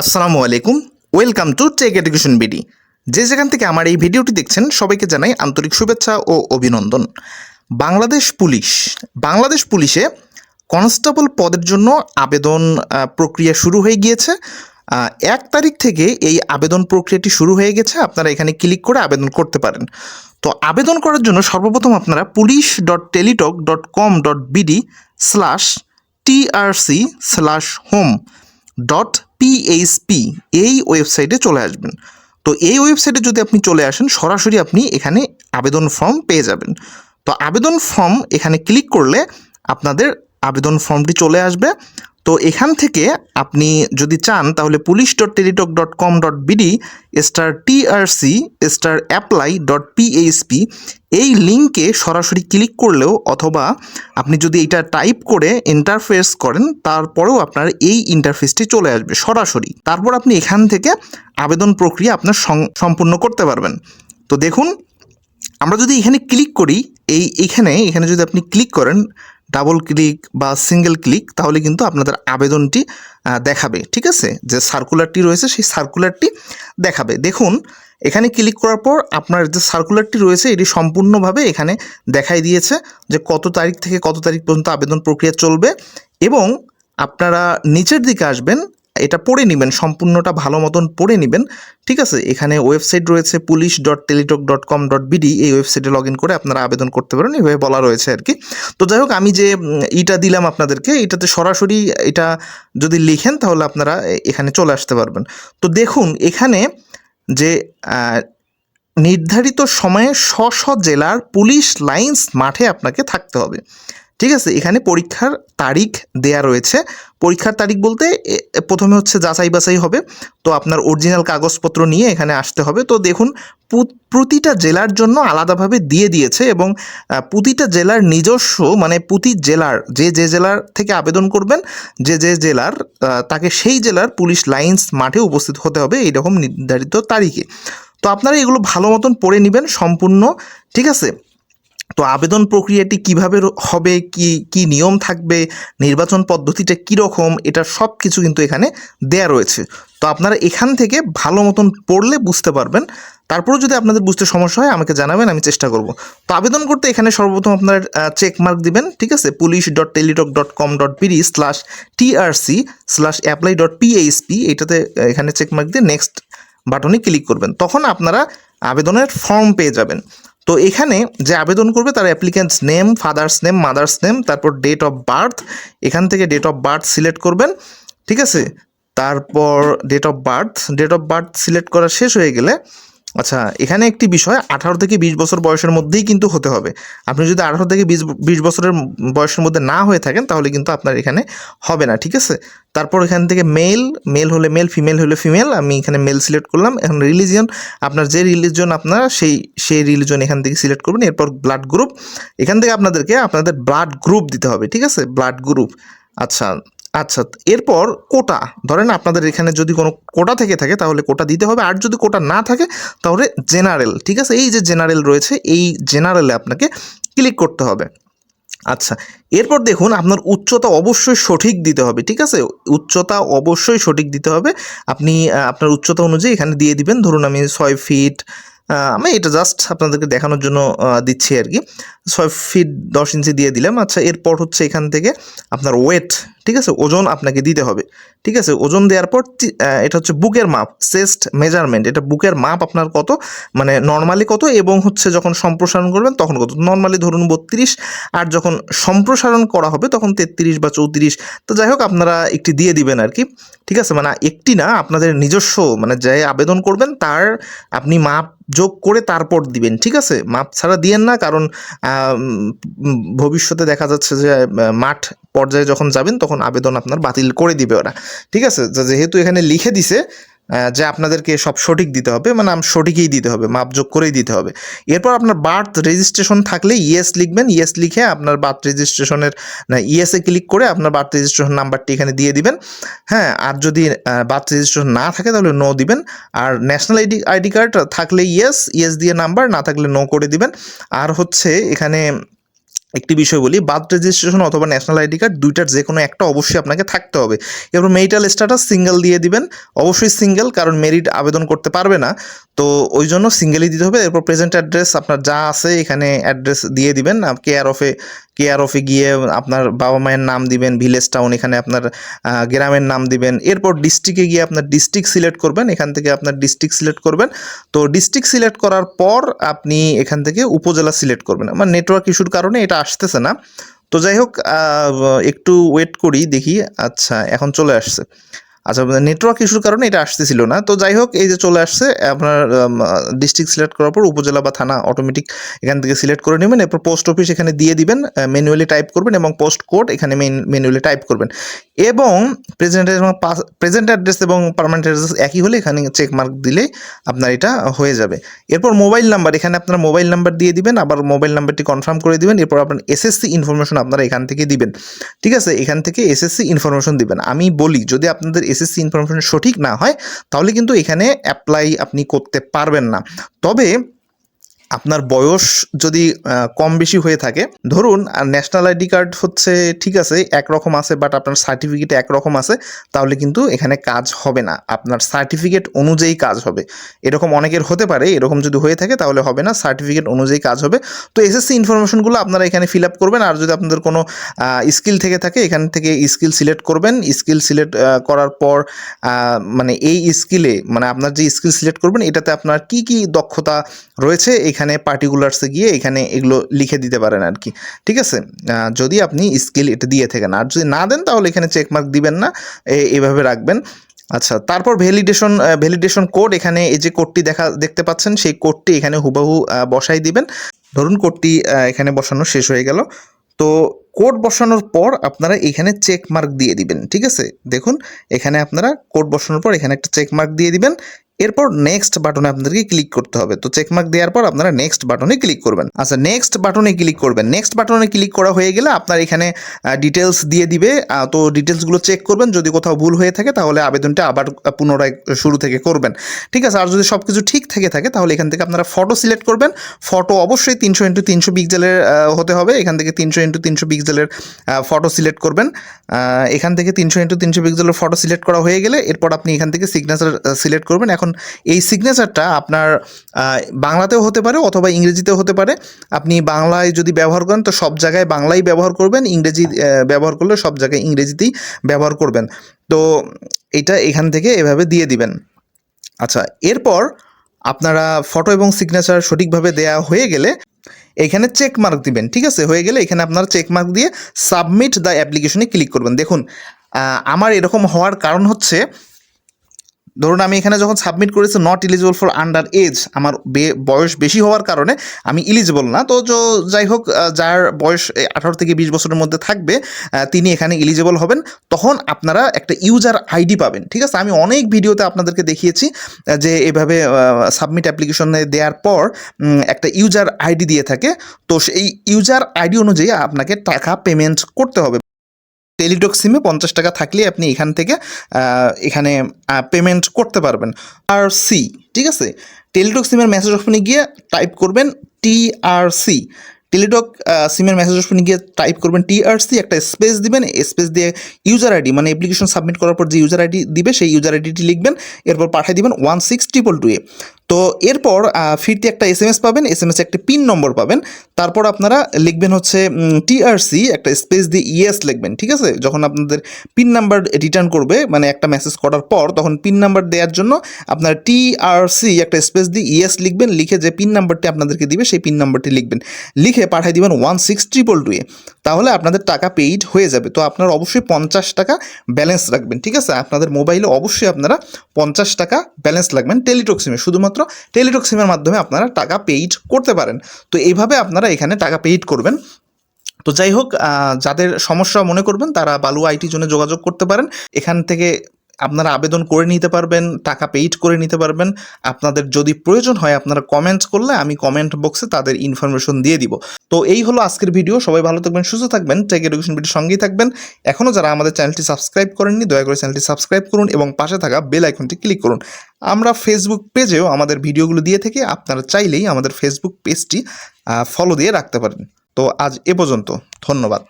আসসালামু আলাইকুম। Welcome to tech education BD যে যেখান থেকে আমার এই ভিডিওটি দেখছেন, সবাইকে জানাই আন্তরিক শুভেচ্ছা ও অভিনন্দন। বাংলাদেশ পুলিশ, বাংলাদেশ পুলিশে কনস্টেবল পদের জন্য আবেদন প্রক্রিয়া শুরু হয়ে গিয়েছে। এক তারিখ থেকে এই আবেদন প্রক্রিয়াটি শুরু হয়ে গেছে। আপনারা এখানে ক্লিক করে আবেদন করতে পারেন। তো আবেদন করার জন্য সর্বপ্রথম আপনারা police dot Teletalk dot com dot BD slash TRC slash home dot PHP এই ওয়েবসাইটে চলে আসবেন। তো এই ওয়েবসাইটে যদি আপনি চলে আসেন, সরাসরি আপনি এখানে আবেদন ফর্ম পেয়ে যাবেন। তো আবেদন ফর্ম এখানে ক্লিক করলে আপনাদের আবেদন ফর্মটি চলে আসবে। তো এখান থেকে আপনি যদি চান, তাহলে police dot Teletalk dot com dot BD, star TRC star apply dot PHP এই লিঙ্কে সরাসরি ক্লিক করলেও অথবা আপনি যদি এটা টাইপ করে ইন্টারফেস করেন, তারপরেও আপনার এই ইন্টারফেসটি চলে আসবে সরাসরি। তারপর আপনি এখান থেকে আবেদন প্রক্রিয়া আপনার সম্পূর্ণ করতে পারবেন। তো দেখুন, আমরা যদি এখানে ক্লিক করি, এই এখানে এখানে যদি আপনি ক্লিক করেন ডাবল ক্লিক বা সিঙ্গেল ক্লিক তাহলে কিন্তু আপনাদের আবেদনটি দেখাবে, ঠিক আছে? যে সার্কুলারটি রয়েছে, সেই সার্কুলারটি দেখাবে। দেখুন, এখানে ক্লিক করার পর আপনার যে সার্কুলারটি রয়েছে, এটি সম্পূর্ণভাবে এখানে দেখাই দিয়েছে যে কত তারিখ থেকে কত তারিখ পর্যন্ত আবেদন প্রক্রিয়া চলবে এবং আপনারা নিচের দিকে আসবেন এটা পড়ে নেবেন, সম্পূর্ণটা ভালো মতন পড়ে নেবেন। ঠিক আছে? এখানে ওয়েবসাইট রয়েছে police dot Teletalk dot com dot BD এই ওয়েবসাইটে লগ ইন করে আপনারা আবেদন করতে পারেন, এইভাবে বলা রয়েছে আর কি। তো যাই হোক, আমি যে ইটা দিলাম আপনাদেরকে, এটাতে সরাসরি এটা যদি লিখেন, তাহলে আপনারা এখানে চলে আসতে পারবেন। তো দেখুন, এখানে যে নির্ধারিত সময়ে স্ব জেলার পুলিশ লাইন্স মাঠে আপনাকে থাকতে হবে। ঠিক আছে? এখানে পরীক্ষার তারিখ দেয়া রয়েছে। পরীক্ষার তারিখ বলতে প্রথমে হচ্ছে যাচাই বাছাই হবে। তো আপনার অরিজিনাল কাগজপত্র নিয়ে এখানে আসতে হবে। তো দেখুন প্রতিটা জেলার জন্য আলাদাভাবে দিয়ে দিয়েছে এবং প্রতিটা জেলার নিজস্ব মানে প্রতি জেলার যে যে জেলার থেকে আবেদন করবেন, যে যে জেলার তাকে সেই জেলার পুলিশ লাইন্স মাঠে উপস্থিত হতে হবে এইরকম নির্ধারিত তারিখে। তো আপনারা এগুলো ভালো মতন পড়ে নেবেন সম্পূর্ণ, ঠিক আছে? তো আবেদন প্রক্রিয়াটি কীভাবে হবে? কি কি নিয়ম থাকবে? নির্বাচন পদ্ধতিটা কীরকম? এটা সব কিছু কিন্তু এখানে দেয়া রয়েছে। তো আপনারা এখান থেকে ভালো মতন পড়লে বুঝতে পারবেন। তারপরেও যদি আপনাদের বুঝতে সমস্যা হয়, আমাকে জানাবেন, আমি চেষ্টা করব। তো আবেদন করতে এখানে সর্বপ্রথম আপনার চেক মার্ক দিবেন, ঠিক আছে? Police dot Teletalk dot com dot BD slash TRC slash apply dot PHP এটাতে এখানে চেক মার্ক দিয়ে নেক্সট বাটনে ক্লিক করবেন। তখন আপনারা আবেদনের ফর্ম পেয়ে যাবেন। তো এখানে যে আবেদন করবে তার applicant's name father's name mother's name তারপর ডেট অফ বার্থ এখান থেকে ডেট অফ বার্থ সিলেক্ট করবেন, ঠিক আছে? তারপর date of birth date of birth select করা শেষ হয়ে গেলে আচ্ছা এখানে একটি বিষয়, আঠারো থেকে বিশ বছর বয়সের মধ্যেই কিন্তু হতে হবে। আপনি যদি আঠারো থেকে বিশ বিশ বছরের বয়সের মধ্যে না হয়ে থাকেন, তাহলে কিন্তু আপনার এখানে হবে না, ঠিক আছে? তারপর এখান থেকে মেল মেল হলে মেল ফিমেল হলে ফিমেল আমি এখানে মেল সিলেক্ট করলাম। এখন রিলিজিয়ন আপনার যে রিলিজন আপনার, সেই সেই রিলিজন এখান থেকে সিলেক্ট করবেন। এরপর ব্লাড গ্রুপ এখান থেকে আপনাদেরকে আপনাদের ব্লাড গ্রুপ দিতে হবে, ঠিক আছে? ব্লাড গ্রুপ আচ্ছা আচ্ছা এরপর কোটা। ধরেন আপনাদের এখানে যদি কোনো কোটা থেকে থাকে, তাহলে কোটা দিতে হবে। আর যদি কোটা না থাকে, তাহলে জেনারেল, ঠিক আছে? এই যে জেনারেল রয়েছে, এই জেনারেলে আপনাকে ক্লিক করতে হবে। আচ্ছা এরপর দেখুন, আপনার উচ্চতা অবশ্যই সঠিক দিতে হবে, ঠিক আছে? উচ্চতা অবশ্যই সঠিক দিতে হবে। আপনি আপনার উচ্চতা অনুযায়ী এখানে দিয়ে দিবেন। ধরুন আমি ছয় ফিট আমি এটা জাস্ট আপনাদেরকে দেখানোর জন্য দিচ্ছি আর কি। ছয় ফিট দশ ইঞ্চি দিয়ে দিলাম। আচ্ছা এরপর হচ্ছে এখান থেকে আপনার ওয়েট ঠিক আছে? ওজন আপনাকে দিতে হবে। ঠিক আছে? ওজন দেওয়ার পর এটা হচ্ছে বুকের মাপ, চেস্ট মেজারমেন্ট। এটা বুকের মাপ আপনার কত? মানে নর্মালি কত? এবং হচ্ছে যখন সম্প্রসারণ করবেন তখন কত? নর্মালি ধরুন বত্রিশ, আর যখন সম্প্রসারণ করা হবে তখন তেত্রিশ বা চৌত্রিশ। তো যাই হোক, আপনারা একটি দিয়ে দিবেন আর কি। ঠিক আছে? মানে একটি না, আপনাদের নিজস্ব মানে যে আবেদন করবেন তার আপনি মাপ যোগ করে তারপর দিবেন। ঠিক আছে? মাপ ছাড়া দিয়েন না, কারণ ভবিষ্যতে দেখা যাচ্ছে যে মাঠ পর্যায়ে যখন যাবেন, তখন আবেদন আপনার বাতিল করে দিবে ওরা। ঠিক আছে? যেহেতু এখানে লিখে দিছে যে আপনাদেরকে সব সঠিক দিতে হবে মানে আম- সঠিকই দিতে হবে মাপ যোগ করেই দিতে হবে। এরপর আপনার বার্থ রেজিস্ট্রেশন থাকলে ইয়েস লিখবেন। ইয়েস লিখে আপনার বার্থ রেজিস্ট্রেশনের ইয়েসে ক্লিক করে আপনার বার্থ রেজিস্ট্রেশন নাম্বারটি এখানে দিয়ে দিবেন। হ্যাঁ আর যদি বার্থ রেজিস্ট্রেশন না থাকে, তাহলে নো দিবেন। আর ন্যাশনাল আইডি আইডি কার্ড থাকলে ইয়েস ইয়েস দিয়ে নাম্বার, না থাকলে নো করে দিবেন। আর হচ্ছে এখানে একটি বিষয় বলি, বার্থ রেজিস্ট্রেশন অথবা ন্যাশনাল আইডি কার্ড দুইটার যে কোনো একটা অবশ্যই আপনাকে থাকতে হবে। এরপর মেরিটাল স্ট্যাটাস সিঙ্গেল দিয়ে দিবেন। অবশ্যই সিঙ্গেল কারণ মেরিট আবেদন করতে পারবে না। তো ওই জন্য সিঙ্গেলই দিতে হবে। এরপর প্রেজেন্ট অ্যাড্রেস আপনার যা আছে এখানে অ্যাড্রেস দিয়ে দিবেন। কেয়ার অফে কেয়ার অফে গিয়ে আপনার বাবা মায়ের নাম দিবেন ভিলেজ টাউন এখানে আপনার গ্রামের নাম দিবেন। এরপর ডিস্ট্রিক্টে গিয়ে আপনার ডিস্ট্রিক্ট সিলেক্ট করবেন, এখান থেকে আপনার ডিস্ট্রিক্ট সিলেক্ট করবেন। তো ডিস্ট্রিক্ট সিলেক্ট করার পর আপনি এখান থেকে উপজেলা সিলেক্ট করবেন। আমার নেটওয়ার্ক ইস্যুর কারণে এটা আসতেছে না। তো যাই হোক একটু ওয়েট করি, দেখি। আচ্ছা এখন চলে আসছে। আচ্ছা নেটওয়ার্ক ইস্যুর কারণে এটা আসতেছিল না। তো যাই হোক, এই যে চলে আসছে, আপনার ডিস্ট্রিক্ট সিলেক্ট করার পর উপজেলা বা থানা অটোমেটিক এখান থেকে সিলেক্ট করে নেবেন। এরপর পোস্ট অফিস এখানে দিয়ে দিবেন ম্যানুয়ালি টাইপ করবেন এবং পোস্ট কোড এখানে ম্যানুয়ালি টাইপ করবেন। এবং প্রেজেন্ট এবং প্রেজেন্ট অ্যাড্রেস এবং পারমানেন্ট অ্যাড্রেস একই হলে এখানে চেক মার্ক দিলে আপনার এটা হয়ে যাবে। এরপর মোবাইল নাম্বার এখানে আপনার মোবাইল নাম্বার দিয়ে দিবেন, আবার মোবাইল নাম্বারটি কনফার্ম করে দিবেন, এরপর আপনার এসএসসি ইনফরমেশন আপনারা এখান থেকে দিবেন। ঠিক আছে? এখান থেকে এসএসসি ইনফরমেশন দিবেন। আমি বলি, যদি আপনাদের এসএসসি ইনফরমেশন সঠিক না হয় তাহলে কিন্তু এখানে অ্যাপ্লাই আপনি করতে পারবেন না। তবে আপনার বয়স যদি কম বেশি হয়ে থাকে, ধরুন ন্যাশনাল আইডি কার্ড হচ্ছে, ঠিক আছে, একরকম আছে বাট আপনার সার্টিফিকেট একরকম আছে, তাহলে কিন্তু এখানে কাজ হবে না। আপনার সার্টিফিকেট অনুযায়ী কাজ হবে। এরকম অনেকের হতে পারে, এরকম যদি হয়ে থাকে, তাহলে হবে না সার্টিফিকেট অনুযায়ী কাজ হবে। তো এসএসসি ইনফরমেশনগুলো আপনারা এখানে ফিল আপ করবেন, আর যদি আপনাদের কোনো স্কিল থেকে থাকে, এখান থেকে স্কিল সিলেক্ট করবেন। স্কিল সিলেক্ট করার পর মানে এই স্কিলে মানে আপনার যে স্কিল সিলেক্ট করবেন, এটাতে আপনার কি কি দক্ষতা রয়েছে এখানে পার্টিকুলার্সে গিয়ে এখানে এগুলো লিখে দিতে পারেন আর কি ঠিক আছে? যদি আপনি স্কিল এটা দিয়ে থাকেন। আর যদি না দেন, তাহলে এখানে চেকমার্ক দিবেন না। এভাবে রাখবেন। আচ্ছা তারপর ভ্যালিডেশন ভ্যালিডেশন কোড এখানে এই যে কোডটি দেখা, দেখতে পাচ্ছেন, সেই কোডটি এখানে হুবাহু বসাই দিবেন। ধরুন কোডটি এখানে বসানো শেষ হয়ে গেল। তো কোড বসানোর পর আপনারা এখানে চেক মার্ক দিয়ে দিবেন, ঠিক আছে? দেখুন, এখানে আপনারা কোড বসানোর পর এখানে একটা চেক মার্ক দিয়ে দিবেন, এরপর নেক্সট বাটনে আপনাদেরকে ক্লিক করতে হবে। তো চেক মার্ক দেওয়ার পর আপনারা নেক্সট বাটনে ক্লিক করবেন। আচ্ছা নেক্সট বাটনে ক্লিক করবেন। নেক্সট বাটনে ক্লিক করা হয়ে গেলে আপনার এখানে ডিটেলস দিয়ে দিবে। তো ডিটেলসগুলো চেক করবেন। যদি কোথাও ভুল হয়ে থাকে তাহলে আবেদনটা আবার পুনরায় শুরু থেকে করবেন। ঠিক আছে, আর যদি সব কিছু ঠিক থেকে থাকে তাহলে এখান থেকে আপনারা ফটো সিলেক্ট করবেন। ফটো অবশ্যই তিনশো ইন্টু তিনশো পিক্সেলের হতে হবে। এখান থেকে তিনশো ইন্টু তিনশো পিক্সেলের ফটো সিলেক্ট করবেন। এখান থেকে তিনশো ইন্টু তিনশো পিক্সেলের ফটো সিলেক্ট করা হয়ে গেলে এরপর আপনি এখান থেকে সিগনেচার সিলেক্ট করবেন। এখন এই সিগনেচারটা আপনার বাংলাতেও হতে পারে অথবা ইংরেজিতেও হতে পারে। আপনি বাংলায় যদি ব্যবহার করেন, তো সব জায়গায় বাংলাই ব্যবহার করবেন, ইংরেজি ব্যবহার করলে সব জায়গায় ইংরেজিতেই ব্যবহার করবেন। তো এটা এখান থেকে এভাবে দিয়ে দিবেন। আচ্ছা এরপর আপনারা ফটো এবং সিগনেচার সঠিকভাবে দেয়া হয়ে গেলে এখানে চেক মার্ক দিবেন, ঠিক আছে? হয়ে গেলে এখানে আপনারা চেক মার্ক দিয়ে সাবমিট দ্য অ্যাপ্লিকেশনে ক্লিক করবেন। দেখুন আমার এরকম হওয়ার কারণ হচ্ছে ধরুন আমি এখানে যখন সাবমিট করেছি not eligible for under age আমার বয়স বেশি হওয়ার কারণে আমি ইলিজিবল না। তো যাই হোক যার বয়স আঠারো থেকে বিশ বছরের মধ্যে থাকবে তিনি এখানে ইলিজিবল হবেন। তখন আপনারা একটা ইউজার আইডি পাবেন, ঠিক আছে? আমি অনেক ভিডিওতে আপনাদেরকে দেখিয়েছি যে এভাবে সাবমিট অ্যাপ্লিকেশনে দেওয়ার পর একটা ইউজার আইডি দিয়ে থাকে। তো সেই ইউজার আইডি অনুযায়ী আপনাকে টাকা পেমেন্ট করতে হবে। টেলিটক সিমে পঞ্চাশ টাকা থাকলে আপনি এখান থেকে এখানে পেমেন্ট করতে পারবেন। আর সি ঠিক আছে? টেলিটক সিমের মেসেজ অপশনে গিয়ে টাইপ করবেন টি আর সি টেলিটক সিমের মেসেজ অপশনে গিয়ে টাইপ করবেন টি আর সি একটা স্পেস দিবেন স্পেস দিয়ে ইউজার আইডি মানে অ্যাপ্লিকেশন সাবমিট করার পর যে ইউজার আইডি দিবে, সেই ইউজার আইডিটি লিখবেন, এরপর পাঠিয়ে দিবেন one six triple two A তো এরপর ফিরতি একটা এস এম এস পাবেন এস এম এস একটা পিন নম্বর পাবেন। তারপর আপনারা লিখবেন হচ্ছে টিআরসি একটা স্পেস দিয়ে ইএস লিখবেন, ঠিক আছে? যখন আপনাদের পিন নাম্বার রিটার্ন করবে মানে একটা মেসেজ করার পর, তখন পিন নাম্বার দেওয়ার জন্য আপনার টিআরসি একটা স্পেস দিয়ে ইএস লিখবেন, লিখে যে পিন নাম্বারটি আপনাদেরকে দিবে, সেই পিন নাম্বারটি লিখবেন। লিখে পাঠিয়ে দিবেন one six triple two A. তাহলে আপনাদের টাকা পেইড হয়ে যাবে। তো আপনারা অবশ্যই পঞ্চাশ টাকা ব্যালেন্স রাখবেন, ঠিক আছে? আপনাদের মোবাইলে অবশ্যই আপনারা পঞ্চাশ টাকা ব্যালেন্স রাখবেন টেলিটক সিমে শুধুমাত্র টেলিটক সিমের মাধ্যমে আপনারা টাকা পেইড করতে পারেন। তো এইভাবে আপনারা এখানে টাকা পেইড করবেন। তো যাই হোক যাদের সমস্যা মনে করবেন, তারা বালু আইটি জোনে যোগাযোগ করতে পারেন। এখান থেকে আপনারা আবেদন করে নিতে পারবেন, টাকা পেইড করে নিতে পারবেন। আপনাদের যদি প্রয়োজন হয়, আপনারা কমেন্ট করলে আমি কমেন্ট বক্সে তাদের ইনফরমেশন দিয়ে দিব। তো এই হলো আজকের ভিডিও সবাই ভালো থাকবেন, সুস্থ থাকবেন টেক এডুকেশন ভিডিও সঙ্গেই থাকবেন। এখনও যারা আমাদের চ্যানেলটি সাবস্ক্রাইব করেননি, দয়া করে চ্যানেলটি সাবস্ক্রাইব করুন এবং পাশে থাকা বেল আইকনটি ক্লিক করুন। আমরা ফেসবুক পেজেও আমাদের ভিডিওগুলো দিয়ে থেকে, আপনারা চাইলেই আমাদের ফেসবুক পেজটি ফলো দিয়ে রাখতে পারেন। তো আজ এ পর্যন্ত, ধন্যবাদ।